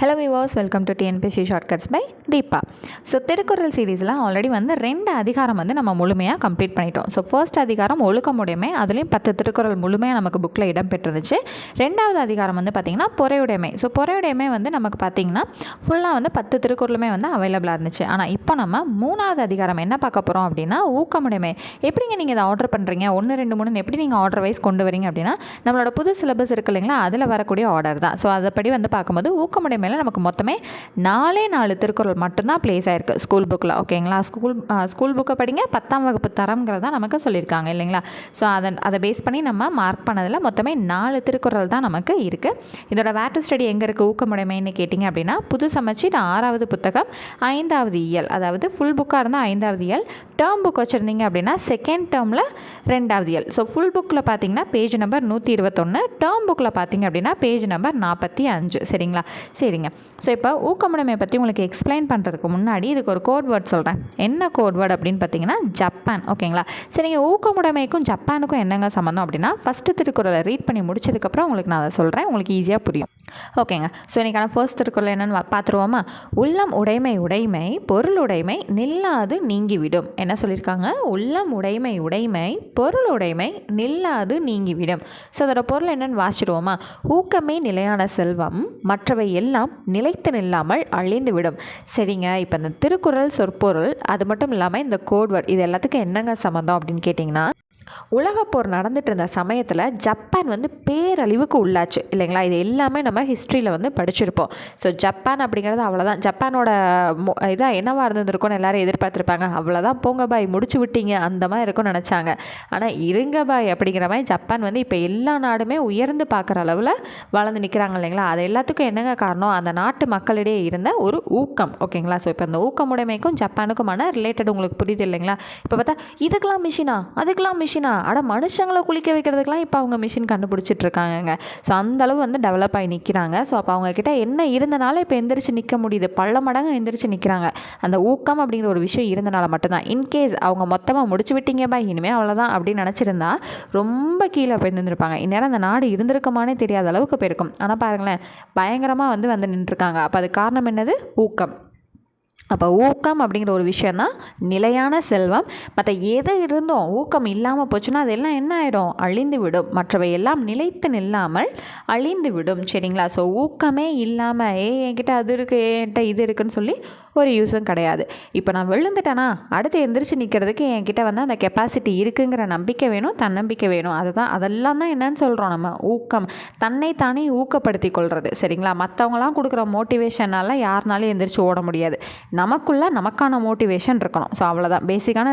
Hello Vilas welcome to TNPSC shortcuts by Deepa so Thirukkural சீரீஸில் already வந்து ரெண்டு அதிகாரம் வந்து நம்ம முழுமையாக கம்ப்ளீட் பண்ணிட்டோம். ஸோ ஃபர்ஸ்ட் அதிகாரம் ஒழுக்கமுடைமை அதுலேயும் பத்து திருக்குறள் முழுமையாக நமக்கு புக்கில் இடம்பெற்றிருந்துச்சு ரெண்டாவது அதிகாரம் வந்து பார்த்திங்கன்னா பொறையுடைமை. ஸோ பொறையுடைமை வந்து நமக்கு பார்த்திங்கன்னா ஃபுல்லாக வந்து பத்து திருக்குறளுமே வந்து அவைலபிளாக இருந்துச்சு. ஆனால் இப்போ நம்ம மூணாவது அதிகாரம் என்ன பார்க்க போகிறோம் அப்படின்னா ஊக்கமுடைமை. எப்படிங்க நீங்கள் இதை ஆர்டர் பண்ணுறீங்க ஒன்று ரெண்டு மூணு எப்படி நீங்கள் ஆர்டர் வைஸ் கொண்டு வரீங்க அப்படின்னா நம்மளோட புது சிலபஸ் இருக்கு இல்லைங்களா அதில் வரக்கூடிய ஆர்டர் தான். ஸோ அதைப்படி வந்து பார்க்கும்போது மேலே நமக்கு மொத்தமே நாலே நாலு திருக்குறள் மட்டும்தான் ப்ளேஸ் ஆயிருக்கு. ஸ்கூல் புக்கில் ஓகேங்களா ஸ்கூல் ஸ்கூல் புக்கை படிங்க. பத்தாம் வகுப்பு தரம்ங்கிறதா நமக்கு சொல்லியிருக்காங்க இல்லைங்களா? ஸோ அதை அதை பேஸ் பண்ணி நம்ம மார்க் பண்ணதில் மொத்தமே நாலு திருக்குறள் தான் நமக்கு இருக்குது இதோட வேட்டு ஸ்டடி எங்கே இருக்குது ஊக்கமுடைமைன்னு கேட்டிங்க அப்படின்னா புது சமைச்சிட்டு ஆறாவது புத்தகம் ஐந்தாவது இயல். அதாவது ஃபுல் புக்காக இருந்தால் ஐந்தாவது இயல். டேர்ம் புக் வச்சுருந்தீங்க அப்படின்னா செகண்ட் டேர்மில் ரெண்டாவது இயல். ஸோ ஃபுல் புக்கில் பார்த்தீங்கன்னா பேஜ் நம்பர் நூற்றி இருபத்தொன்று டேர்ம் புக்கில் பார்த்தீங்க அப்படின்னா பேஜ் நம்பர் நாற்பத்தி அஞ்சு. சரிங்களா? சரி சரிங்க ஸோ இப்போ ஊக்கமுடைமை பற்றி உங்களுக்கு எக்ஸ்பிளைன் பண்ணுறதுக்கு முன்னாடி இதுக்கு ஒரு கோட் வேர்ட் சொல்கிறேன் என்ன கோட் வேர்ட் அப்படின்னு பார்த்தீங்கன்னா ஜப்பான் ஓகேங்களா சரிங்க ஊக்கமுடைமைக்கும் ஜப்பானுக்கும் என்னங்க சம்மந்தம் அப்படின்னா ஃபஸ்ட்டு திருக்குறளை ரீட் பண்ணி முடிச்சதுக்கப்புறம் உங்களுக்கு நான் அதை சொல்கிறேன் உங்களுக்கு ஈஸியாக புரியும். ஓகேங்க ஸோ இன்றைக்கான ஃபர்ஸ்ட் திருக்குறள் என்னென்னு பார்த்துருவோமா? உள்ளம் உடைமை உடைமை பொருள் உடைமை நில்லாது நீங்கிவிடும். என்ன சொல்லியிருக்காங்க? உள்ளம் உடைமை உடைமை பொருள் உடைமை நில்லாது நீங்கிவிடும். ஸோ அதோட பொருள் என்னென்னு வாசிடுவோமா ஊக்கமே நிலையான செல்வம் மற்றவை எல்லாம் நிலைத்து நில்லாமல் அழிந்துவிடும் சரிங்க இப்போ இந்த திருக்குறள் சொற்பொருள் அது மட்டும் இல்லாமல் இந்த கோட்வர்ட் இது எல்லாத்துக்கும் என்னங்க சம்மந்தம் அப்படின்னு கேட்டிங்கன்னா உலகப்போர் நடந்துட்டு இருந்த சமயத்தில் ஜப்பான் வந்து பேரழிவுக்கு உள்ளாச்சு இல்லைங்களா? இது எல்லாமே நம்ம ஹிஸ்ட்ரியில் வந்து படிச்சிருப்போம். ஸோ ஜப்பான் அப்படிங்கிறது அவ்வளோதான் ஜப்பானோட இதாக என்னவாக இருந்திருக்கும்னு எல்லாரும் எதிர்பார்த்துருப்பாங்க. அவ்வளோதான் போங்க பாய் முடிச்சு விட்டீங்க. அந்த மாதிரி இருக்கும்னு நினச்சாங்க. ஆனால் இருங்க பாய் அப்படிங்கிற மாதிரி ஜப்பான் வந்து இப்போ எல்லா நாடுமே உயர்ந்து பார்க்குற அளவில் வளர்ந்து நிற்கிறாங்க இல்லைங்களா? அது எல்லாத்துக்கும் என்னங்க காரணம்? அந்த நாட்டு மக்களிடையே இருந்த ஒரு ஊக்கம் ஓகேங்களா? ஸோ இப்போ அந்த ஊக்கமுடைமைக்கும் ஜப்பானுக்குமான ரிலேட்டட் உங்களுக்கு புரியுது இல்லைங்களா? இப்போ பார்த்தா இதுக்கெல்லாம் மிஷினா அதுக்கெல்லாம் மிஷினா அட மனுஷங்களை குளிக்க வைக்கிறதுக்கெலாம் இப்போ அவங்க மிஷின் கண்டுபிடிச்சிட்ருக்காங்கங்க. ஸோ அந்த அளவு வந்து டெவலப் ஆகி நிற்கிறாங்க ஸோ அப்போ அவங்கக்கிட்ட என்ன இருந்தனால இப்போ எந்திரிச்சு நிற்க முடியுது? பல மடங்கு எந்திரிச்சு நிற்கிறாங்க அந்த ஊக்கம் அப்படிங்கிற ஒரு விஷயம் இருந்தனால மட்டும்தான். இன்கேஸ் அவங்க மொத்தமாக முடிச்சு விட்டீங்க பா இனிமேல் அவ்வளோதான் அப்படின்னு நினச்சிருந்தா ரொம்ப கீழே போய் நின்றுருப்பாங்க இந்நேரம் அந்த நாடு இருந்திருக்குமானே தெரியாத அளவுக்கு போயிருக்கும். ஆனால் பாருங்களேன் பயங்கரமாக வந்து வந்து நின்றுருக்காங்க. அப்போ அது காரணம் என்னது? ஊக்கம். அப்போ ஊக்கம் அப்படிங்கிற ஒரு விஷயந்தான் நிலையான செல்வம். மற்ற எது இருந்தும் ஊக்கம் இல்லாமல் போச்சுன்னா அதெல்லாம் என்ன ஆகிடும் அழிந்து விடும். மற்றவை எல்லாம் நிலைத்து நில்லாமல் அழிந்து விடும். சரிங்களா? ஸோ ஊக்கமே இல்லாமல் ஏ என்கிட்ட அது இருக்குது என்கிட்ட இது இருக்குன்னு சொல்லி ஒரு யூஸும் கிடையாது. இப்போ நான் விழுந்துட்டேனா? அடுத்து எந்திரிச்சு நிற்கிறதுக்கு என்கிட்ட வந்து அந்த கெப்பாசிட்டி இருக்குங்கிற நம்பிக்கை வேணும் தன்னம்பிக்கை வேணும். அதுதான் அதெல்லாம் தான் என்னன்னு சொல்கிறோம் நம்ம. ஊக்கம். தன்னை தானே ஊக்கப்படுத்தி கொள்வது சரிங்களா? மற்றவங்களாம் கொடுக்குற மோட்டிவேஷனால யாருனாலும் எந்திரிச்சு ஓட முடியாது. நமக்குள்ள நமக்கான மோட்டிவேஷன் இருக்கணும். ஸோ அவ்வளோதான் பேசிக்கான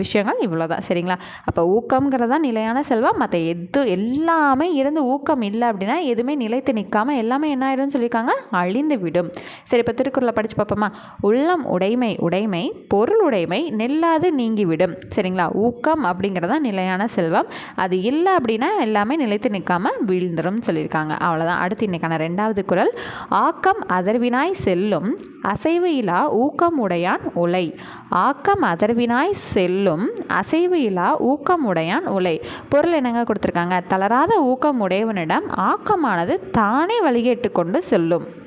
விஷயங்கள் இவ்வளோ தான் சரிங்களா? அப்போ ஊக்கம்ங்கிறது தான் நிலையான செல்வம். மற்ற எது எல்லாமே இருந்து ஊக்கம் இல்லை அப்படின்னா எதுவுமே நிலைத்து நிற்காமல் எல்லாமே என்ன ஆயிடும்னு சொல்லியிருக்காங்க? அழிந்து விடும். சரி இப்போ திருக்குறளை படித்து பார்ப்போமா? உள்ளம் உடைமை உடைமை பொருள் உடைமை நெல்லாது நீங்கிவிடும். சரிங்களா? ஊக்கம் அப்படிங்கிறதா நிலையான செல்வம். அது இல்லை அப்படின்னா எல்லாமே நிலைத்து நிற்காமல் வீழ்ந்துடும் சொல்லியிருக்காங்க. அவ்வளோதான் அடுத்து இன்னைக்கான ரெண்டாவது குரல். ஆக்கம் அதர்வினாய் செல்லும். அசைவு இலா ஊ ஊக்கமுடையான் உலை. ஆக்கம் அதர்வினாய் செல்லும் அசைவு இலா ஊக்கமுடையான் உலை. பொருள் என்னங்க கொடுத்துருக்காங்க? தளராத ஊக்கம் உடையவனிடம் ஆக்கமானது தானே வழிகேட்டு கொண்டு செல்லும்.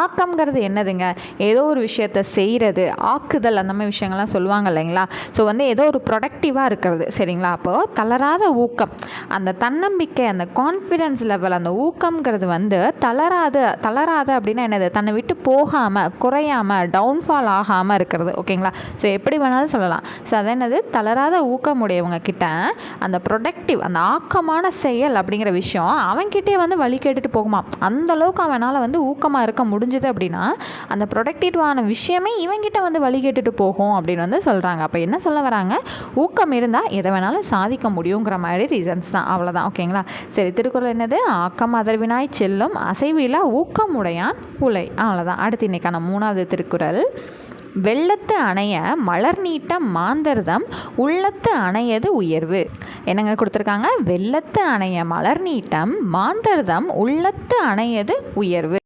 ஆக்கம்ங்கிறது என்னதுங்க? ஏதோ ஒரு விஷயத்த செய்கிறது ஆக்குதல் அந்த மாதிரி விஷயங்கள்லாம் சொல்லுவாங்க இல்லைங்களா? ஸோ வந்து ஏதோ ஒரு ப்ரொடக்டிவாக இருக்கிறது சரிங்களா? அப்போது தளராத ஊக்கம் அந்த தன்னம்பிக்கை அந்த கான்ஃபிடென்ஸ் லெவல் அந்த ஊக்கம்ங்கிறது வந்து தளராத தளராத அப்படின்னா என்னது? தன்னை விட்டு போகாமல் குறையாமல் டவுன்ஃபால் ஆகாமல் இருக்கிறது ஓகேங்களா? ஸோ எப்படி வேணாலும் சொல்லலாம். ஸோ அது என்னது? தளராத ஊக்கமுடையவங்க கிட்ட அந்த ப்ரொடக்டிவ் அந்த ஆக்கமான செயல் அப்படிங்கிற விஷயம் அவன்கிட்டே வந்து வழி கேட்டுட்டு போகுமா அந்த அளவுக்கு அவனால் வந்து ஊக்கமாக இருக்க முடிஞ்சுது அப்படின்னா அந்த ப்ரொடக்டிவான விஷயமே இவங்கிட்ட வந்து வழி கேட்டுட்டு போகும் அப்படின்னு வந்து சொல்கிறாங்க அப்போ என்ன சொல்ல வராங்க? ஊக்கம் இருந்தால் எதை வேணாலும் சாதிக்க முடியுங்கிற மாதிரி ரீசன்ஸ் தான். அவ்வளோதான் ஓகேங்களா? சரி திருக்குறள் என்னது? ஆக்கம் அதர்வினாய் செல்லும் அசைவிலா ஊக்கம் உடையான் உலை. அவ்வளோதான் அடுத்து இன்னைக்கான மூணாவது திருக்குறள். வெள்ளத்து அணைய மலர் நீட்டம் மாந்தர்தம் உள்ளத்து அணையது உயர்வு. என்னங்க கொடுத்துருக்காங்க? வெள்ளத்து அணைய மலர் நீட்டம் மாந்தர்தம் உள்ளத்து அணையது உயர்வு.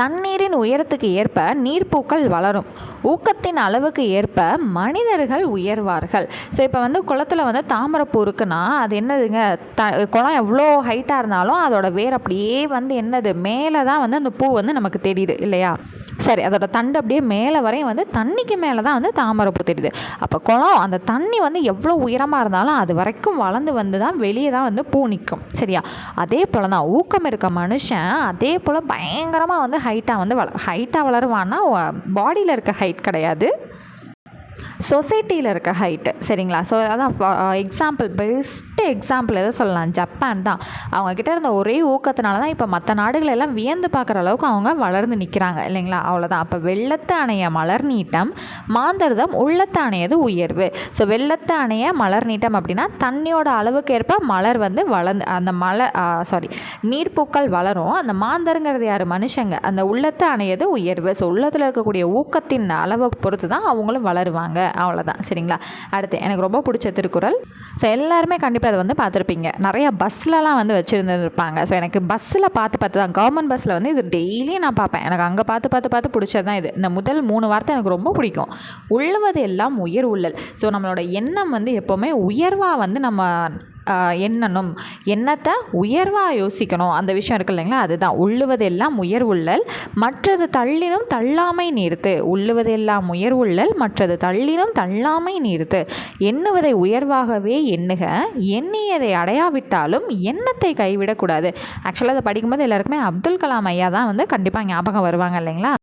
தண்ணீரின் உயரத்துக்கு ஏற்ப நீர்ப்பூக்கள் வளரும். ஊக்கத்தின் அளவுக்கு ஏற்ப மனிதர்கள் உயர்வார்கள். ஸோ இப்போ வந்து குளத்துல வந்து தாமரைப்பூ இருக்குன்னா அது என்னதுங்க? த குளம் எவ்வளோ ஹைட்டாக இருந்தாலும் அதோட வேர் அப்படியே வந்து என்னது? மேலே தான் வந்து அந்த பூ வந்து நமக்கு தெரியுது இல்லையா? சரி அதோட தண்டு அப்படியே மேலே வரையும் வந்து தண்ணிக்கு மேலே தான் வந்து தாமரைப்பூ தெரியுது. அப்போ குளம் அந்த தண்ணி வந்து எவ்வளோ உயரமாக இருந்தாலும் அது வரைக்கும் வளர்ந்து வந்து தான் வெளியே தான் வந்து பூ நிற்கும் சரியா? அதே போல் தான் ஊக்கம் இருக்க மனுஷன் அதே போல் பயங்கரமாக வந்து ஹைட்டாக வந்து வள ஹைட்டாக வளருவான்னா பாடியில் இருக்க ஹைட் கிடையாது. சொசைட்டியில் இருக்க ஹைட்டு சரிங்களா? ஸோ அதான் example best uh, best example எதை சொல்லலாம். ஜப்பான் தான். அவங்கக்கிட்ட இருந்த ஒரே ஊக்கத்தினால தான் இப்போ மற்ற நாடுகள் எல்லாம் வியந்து பார்க்குற அளவுக்கு அவங்க வளர்ந்து நிற்கிறாங்க இல்லைங்களா? அவ்வளோதான் அப்போ வெள்ளத்து அணைய மலர் நீட்டம் மாந்தர்தம் உள்ளத்து அணையது உயர்வு. ஸோ வெள்ளத்து அணைய மலர் நீட்டம் அப்படின்னா தண்ணியோட அளவுக்கு ஏற்ப மலர் வந்து வளர்ந்து அந்த மலர் சாரி நீர்ப்பூக்கள் வளரும். அந்த மாந்தருங்கிறது யார்? மனுஷங்க. அந்த உள்ளத்து அணையது உயர்வு. ஸோ உள்ளத்தில் இருக்கக்கூடிய ஊக்கத்தின் அளவை பொறுத்து தான் அவங்களும் வளருவாங்க. அவ்வளோதான் சரிங்களா? அடுத்து எனக்கு ரொம்ப பிடிச்ச திருக்குறள். ஸோ எல்லாருமே கண்டிப்பாக அதை வந்து பார்த்துருப்பீங்க. நிறையா பஸ்லலாம் வந்து வச்சுருந்துருப்பாங்க. ஸோ எனக்கு பஸ்ஸில் பார்த்து பார்த்து தான் கவர்மெண்ட் பஸ்ஸில் வந்து இது டெய்லியும் நான் பார்ப்பேன். எனக்கு அங்கே பார்த்து பார்த்து பார்த்து பிடிச்சது தான் இது. இந்த முதல் மூணு வார்த்தை எனக்கு ரொம்ப பிடிக்கும். உள்ளுவது எல்லாம் உயர் உள்ளல். ஸோ நம்மளோட எண்ணம் வந்து எப்போவுமே உயர்வாக வந்து நம்ம எண்ணணும் எண்ணத்தை உயர்வாக யோசிக்கணும்? அந்த விஷயம் இருக்கு இல்லைங்களா? அதுதான். உள்ளுவதெல்லாம் உயர்வுள்ளல் மற்றது தள்ளினும் தள்ளாமை நீர்த்து. உள்ளுவதெல்லாம் உயர்வுள்ளல் மற்றது தள்ளினும் தள்ளாமை நீர்த்து. எண்ணுவதை உயர்வாகவே எண்ணுக. எண்ணியதை அடையாவிட்டாலும் எண்ணத்தை கைவிடக்கூடாது. ஆக்சுவலாக அதை படிக்கும்போது எல்லாருக்குமே அப்துல் கலாம் ஐயா தான் வந்து கண்டிப்பாக ஞாபகம் வருவாங்க இல்லைங்களா?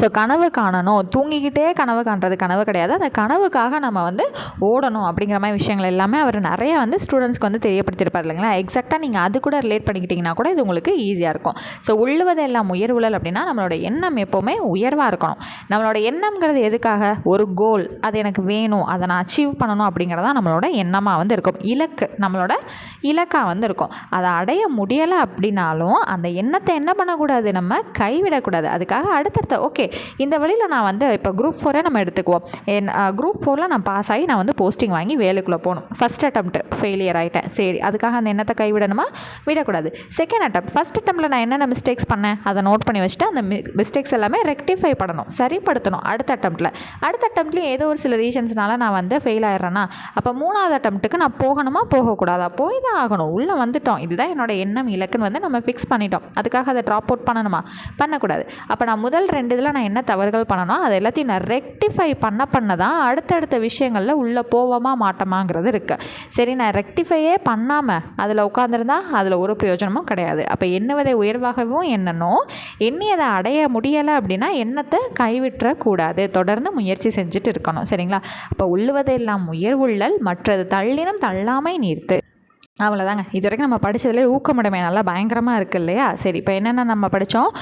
ஸோ கனவு காணணும். தூங்கிக்கிட்டே கனவு காண்றது கனவு கிடையாது. அந்த கனவுக்காக நம்ம வந்து ஓடணும் அப்படிங்கிற மாதிரி விஷயங்கள் எல்லாமே அவர் நிறைய வந்து ஸ்டூடெண்ட்ஸ்க்கு வந்து தெரியப்படுத்தியிருப்பார் இல்லைங்களா? எக்ஸாக்டாக நீங்கள் அது கூட ரிலேட் பண்ணிக்கிட்டிங்கன்னா கூட இது உங்களுக்கு ஈஸியாக இருக்கும். ஸோ உள்ளுவதெல்லாம் உயர்வுழல் அப்படின்னா நம்மளோட எண்ணம் எப்போவுமே உயர்வாக இருக்கணும். நம்மளோட எண்ணம்ங்கிறது எதுக்காக? ஒரு கோல் அது எனக்கு வேணும். அதை நான் அச்சீவ் பண்ணணும் அப்படிங்கிறதா நம்மளோட எண்ணமாக வந்து இருக்கும். இலக்கு. நம்மளோட இலக்காக வந்து இருக்கும். அதை அடைய முடியலை அப்படின்னாலும் அந்த எண்ணத்தை என்ன பண்ணக்கூடாது? நம்ம கைவிடக்கூடாது. அதுக்காக அடுத்தடுத்த ஓகே இந்த வழியில் நான் வந்து இப்போ குரூப் ஃபோரே நம்ம எடுத்துக்குவோம். என் குரூப் ஃபோரில் நான் பாஸ் ஆகி நான் வந்து போஸ்டிங் வாங்கி வேலைக்குள்ளே போகணும். ஃபஸ்ட் அட்டம்ப்ட் ஃபெயிலியர் ஆகிட்டேன் சரி அதுக்காக அந்த எண்ணத்தை கைவிடணுமா? விடக்கூடாது. செகண்ட் அட்டம் ஃபஸ்ட் அட்டம்ப்ட்டில் நான் என்னென்ன மிஸ்டேக்ஸ் பண்ணேன்? அதை நோட் பண்ணி வச்சுட்டு அந்த மிஸ்டேக்ஸ் எல்லாமே ரெக்டிஃபை பண்ணணும் சரிப்படுத்தணும் அடுத்த அட்டம்ப்ட்டில் அடுத்த அட்டம்ப்ட்லேயும் ஏதோ ஒரு சில ரீசன்ஸ்னால நான் வந்து ஃபெயில் ஆயிடுறேன்னா அப்போ மூணாவது அட்டம்ப்ட்டுக்கு நான் போகணுமா? போகக்கூடாதா? போய் தான் ஆகணும். உள்ளே வந்துட்டோம். இதுதான் என்னோட எண்ணம் இலக்குன்னு வந்து நம்ம ஃபிக்ஸ் பண்ணிட்டோம். அதுக்காக அதை ட்ராப் அவுட் பண்ணணுமா? பண்ணக்கூடாது. அப்போ நான் முதல் ரெண்டு இதில் நான் என்ன தவறுகள் பண்ணணும் அது எல்லாத்தையும் நான் ரெக்டிஃபை பண்ண பண்ண தான் அடுத்தடுத்த விஷயங்களில் உள்ளே போவோமா மாட்டோமாங்கிறது இருக்குது சரி நான் ரெக்டிஃபையே பண்ணாமல் அதில் உட்காந்துருந்தா அதில் ஒரு பிரயோஜனமும் கிடையாது. அப்போ எண்ணுவதை உயர்வாகவும் எண்ணணும் எண்ணி அதை அடைய முடியலை அப்படின்னா எண்ணத்தை கைவிட்டுறக்கூடாது. தொடர்ந்து முயற்சி செஞ்சுட்டு இருக்கணும். சரிங்களா? அப்போ உள்ளுவதெல்லாம் உயர்வுள்ளல் மற்றது தள்ளினம் தள்ளாமை நீர்த்து. அவ்வளோதாங்க இது வரைக்கும் நம்ம படித்ததுலேயே ஊக்கமுடைமை நல்லா பயங்கரமாக இருக்குது இல்லையா? சரி இப்போ என்னென்ன நம்ம படித்தோம்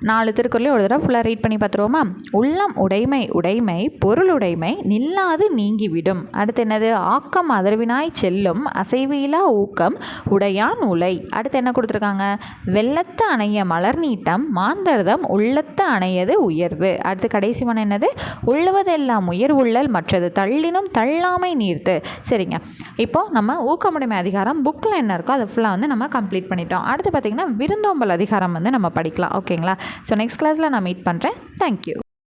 நாலு திருக்குறளையும் ஒரு தடவை ஃபுல்லாக ரீட் பண்ணி பார்த்துருவோமா? உள்ளம் உடைமை உடைமை பொருளுடைமை நில்லாது நீங்கிவிடும். அடுத்து என்னது? ஆக்கம் அதர்வினாய் செல்லும் அசைவிலா ஊக்கம் உடையான் உலை. அடுத்து என்ன கொடுத்துருக்காங்க? வெள்ளத்து அணைய மலர் நீட்டம் மாந்தர்தம் உள்ளத்து அணையது உயர்வு. அடுத்து கடைசி ஒன்று என்னது? உள்ளுவதெல்லாம் உயர்வுள்ளல் மற்றது தள்ளினும் தள்ளாமை நீர்த்து. சரிங்க. இப்போது நம்ம ஊக்கமுடைமை அதிகாரம் புக்கில் என்ன இருக்கோ அதை ஃபுல்லாக வந்து நம்ம கம்ப்ளீட் பண்ணிட்டோம். அடுத்து பார்த்திங்கன்னா விருந்தோம்பல் அதிகாரம் வந்து நம்ம படிக்கலாம். ஓகேங்களா? ஸோ நெக்ஸ்ட் கிளாஸில் நான் மீட் பண்ணுறேன் தேங்க்யூ